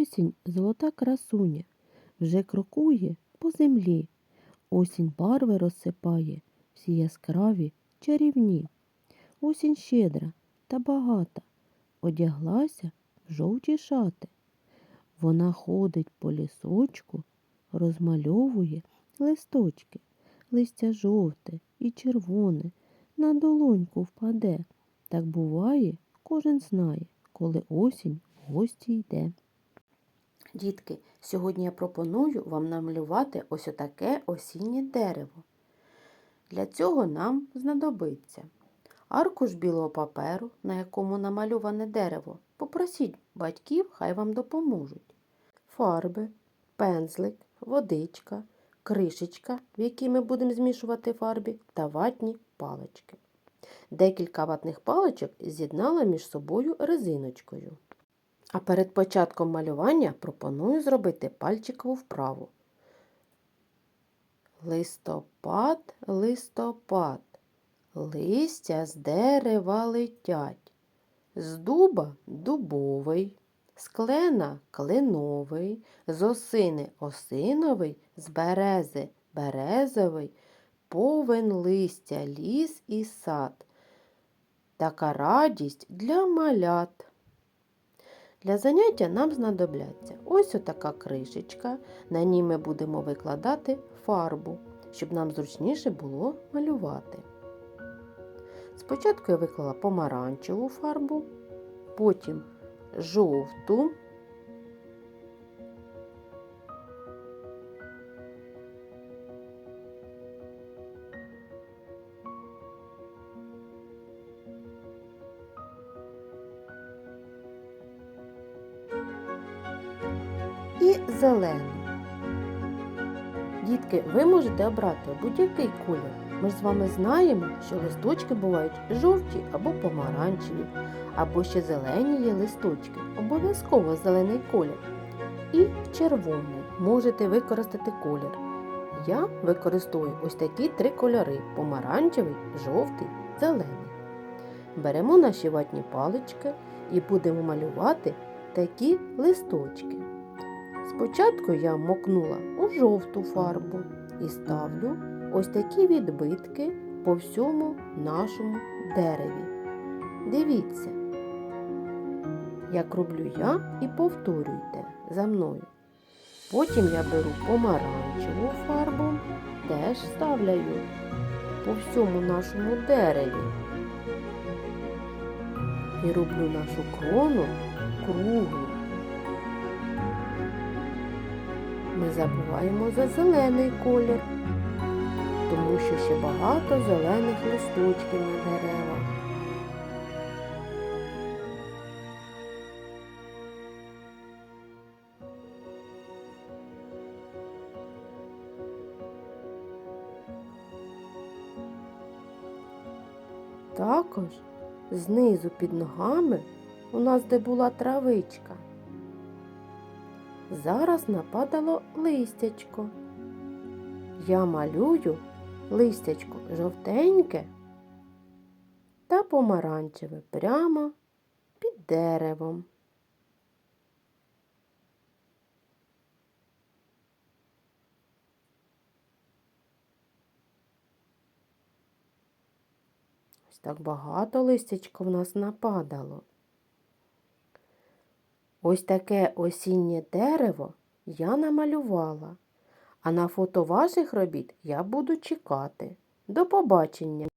Осінь золота красуня, вже крокує по землі. Осінь барви розсипає, всі яскраві, чарівні. Осінь щедра та багата, одяглася в жовті шати. Вона ходить по лісочку, розмальовує листочки, листя жовте і червоне, на долоньку впаде. Так буває, кожен знає, коли осінь в гості йде. Дітки, сьогодні я пропоную вам намалювати ось отаке осіннє дерево. Для цього нам знадобиться аркуш білого паперу, на якому намальоване дерево. Попросіть батьків, хай вам допоможуть. Фарби, пензлик, водичка, кришечка, в якій ми будемо змішувати фарбі, та ватні палички. Декілька ватних паличок з'єднала між собою резиночкою. А перед початком малювання пропоную зробити пальчикову вправу. Листопад, листопад, листя з дерева летять, з дуба дубовий, з клена кленовий, з осини осиновий, з берези березовий, повен листя ліс і сад. Така радість для малят. Для заняття нам знадобляться ось отака кришечка. На ній ми будемо викладати фарбу, щоб нам зручніше було малювати. Спочатку я виклала помаранчеву фарбу, потім жовту, і зелену. Дітки, ви можете обрати будь-який колір. Ми ж з вами знаємо, що листочки бувають жовті або помаранчеві, або ще зелені є листочки, обов'язково зелений колір. І червоний можете використати колір. Я використовую ось такі три кольори: помаранчевий, жовтий, зелений. Беремо наші ватні палички і будемо малювати такі листочки. Спочатку я мокнула у жовту фарбу і ставлю ось такі відбитки по всьому нашому дереві. Дивіться, як роблю я і повторюйте за мною. Потім я беру помаранчеву фарбу, теж ставляю по всьому нашому дереві. І роблю нашу крону круглу. Не забуваємо за зелений колір, тому що ще багато зелених листочків на деревах. Також знизу під ногами у нас де була травичка. Зараз нападало листячко. Я малюю листячко жовтеньке та помаранчеве прямо під деревом. Ось так багато листячко в нас нападало. Ось таке осіннє дерево я намалювала, а на фото ваших робіт я буду чекати. До побачення!